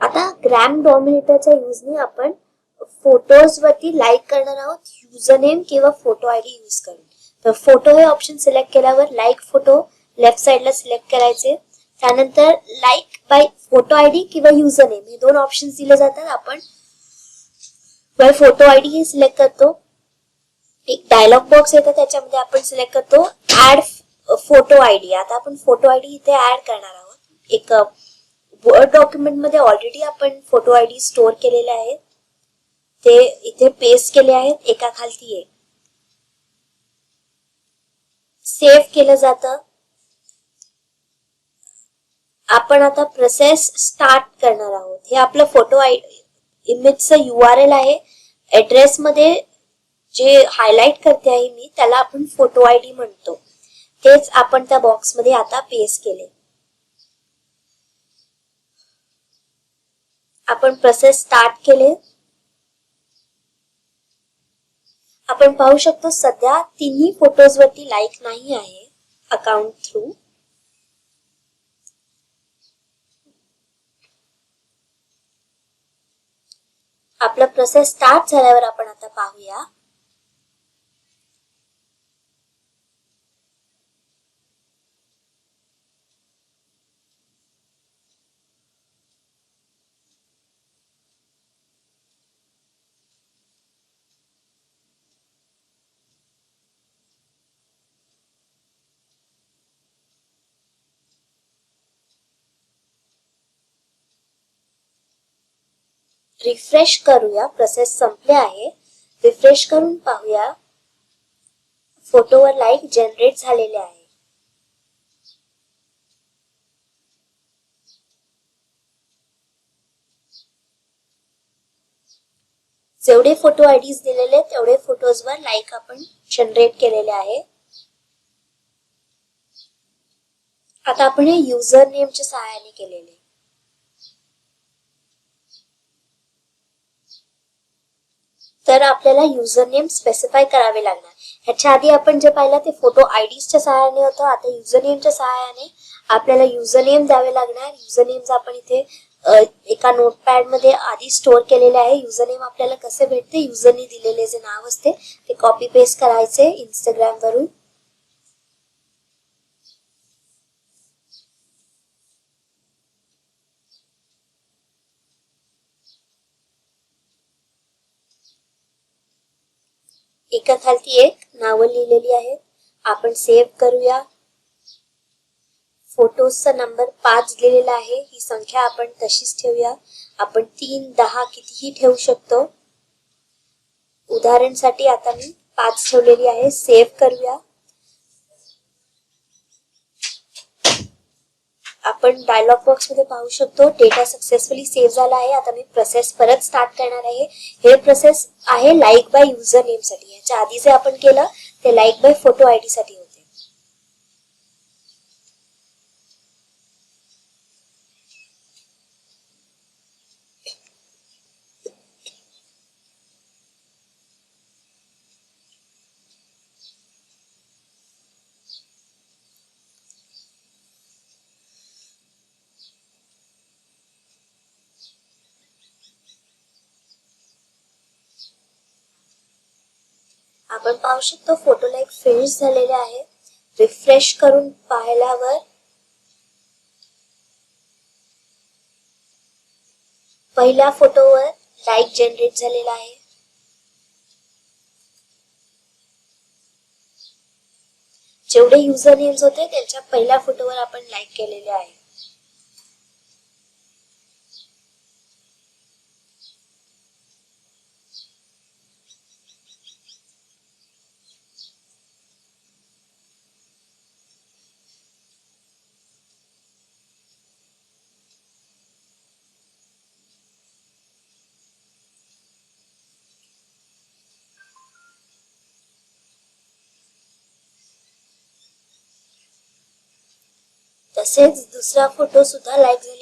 आता ग्रॅम डॉमिनेटरच्या युजने आपण फोटोज वरती लाईक करणार आहोत युजर नेम किंवा फोटो आय डी यूज करून. तर फोटो हे ऑप्शन सिलेक्ट केल्यावर लाईक फोटो लेफ्ट साईडला सिलेक्ट करायचे. त्यानंतर like by photo I D किंवा युजर नेम हे दोन ऑप्शन दिले जातात. आपण बाय फोटो आय डी हे सिलेक्ट करतो. एक डायलॉग बॉक्स येतं त्याच्यामध्ये आपण सिलेक्ट करतो. ऍड फोटो आय डी आता आपण फोटो आय डी इथे ऍड करणार आहोत एक वर्ड डॉक्युमेंटमध्ये ऑलरेडी आपण फोटो आय डी स्टोअर केलेले आहेत. ते इथे पेस्ट केले आहेत. एका खालती एक सेव्ह केलं जातं. आपण आता प्रोसेस स्टार्ट करणार आहोत. हे आपलं फोटो आय इमेजचं यू आर एल आहे. ऍड्रेस मध्ये जे हायलाइट करते आहे मी त्याला आपण फोटो आय डी म्हणतो. तेच आपण त्या बॉक्समध्ये आता पेस्ट केले आपण प्रोसेस स्टार्ट केले आपण पाहू शकतो सध्या तिन्ही फोटोज वरती लाईक नाही आहे अकाउंट थ्रू आपला प्रोसेस स्टार्ट झाल्यावर आपण आता पाहूया. रिफ्रेश करूया. प्रोसेस संपले आहे. रिफ्रेश करून पाहूया. फोटोवर लाईक जनरेट झालेले आहे. जेवढे फोटो आयडीज दिलेले तेवढे फोटोजवर लाईक आपण जनरेट केलेले आहे. आता आपण हे युजर नेमच्या सहाय्याने केलेले तर आपल्याला युजर नेम स्पेसिफाय करावे लागणार. ह्याच्या आधी आपण जे पाहिलं ते फोटो आयडीजच्या सहाय्याने होतं. आता युजर नेमच्या सहाय्याने आपल्याला युजर नेम द्यावे लागणार. युजर नेम्स आपण इथे एका नोटपॅडमध्ये आधी स्टोअर केलेले आहे. युजर नेम आपल्याला कसे भेटते? युजरने दिलेले जे नाव असते ते कॉपी पेस्ट करायचे इंस्टाग्राम वरून. एका खालती एक नावं लिहिलेली आहेत. आपण सेव्ह करूया. फोटोजचा नंबर पाच लिहिलेला आहे. ही संख्या आपण तशीच ठेवूया. आपण तीन दहा कितीही ठेवू शकतो. उदाहरणसाठी आता मी पाच ठेवलेली आहे. सेव्ह करूया. आपण डायलॉग बॉक्समध्ये पाहू शकतो. डेटा सक्सेसफुली सेव्ह झाला आहे. आता मी प्रोसेस परत स्टार्ट करणार आहे. हे प्रोसेस आहे लाईक बाय युजर नेमसाठी. याच्या आधी जे आपण केलं ते लाईक बाय फोटो आयडी साठी होते आपण पाहू शकतो फोटो लाईक फिनिश झालेले आहे. रिफ्रेश करून पाहिल्यावर पहिल्या फोटोवर लाईक जनरेट झालेला आहे. जेवढे युजर नेम्स होते त्यांच्या पहिल्या फोटोवर आपण लाईक केलेले आहे. तसेच दुसरा फोटो सुद्धा लाईक झाला.